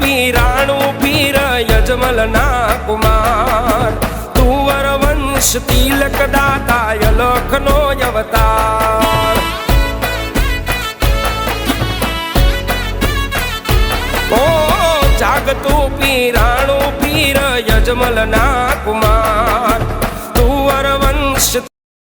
પીરાણું પીર યજમલ ના કુમાર. તુવર વંશ તિલક દાતા યલખ નો અવતાર. ઓ જાગતું પીરાણું પીર યજમલ ના કુમાર.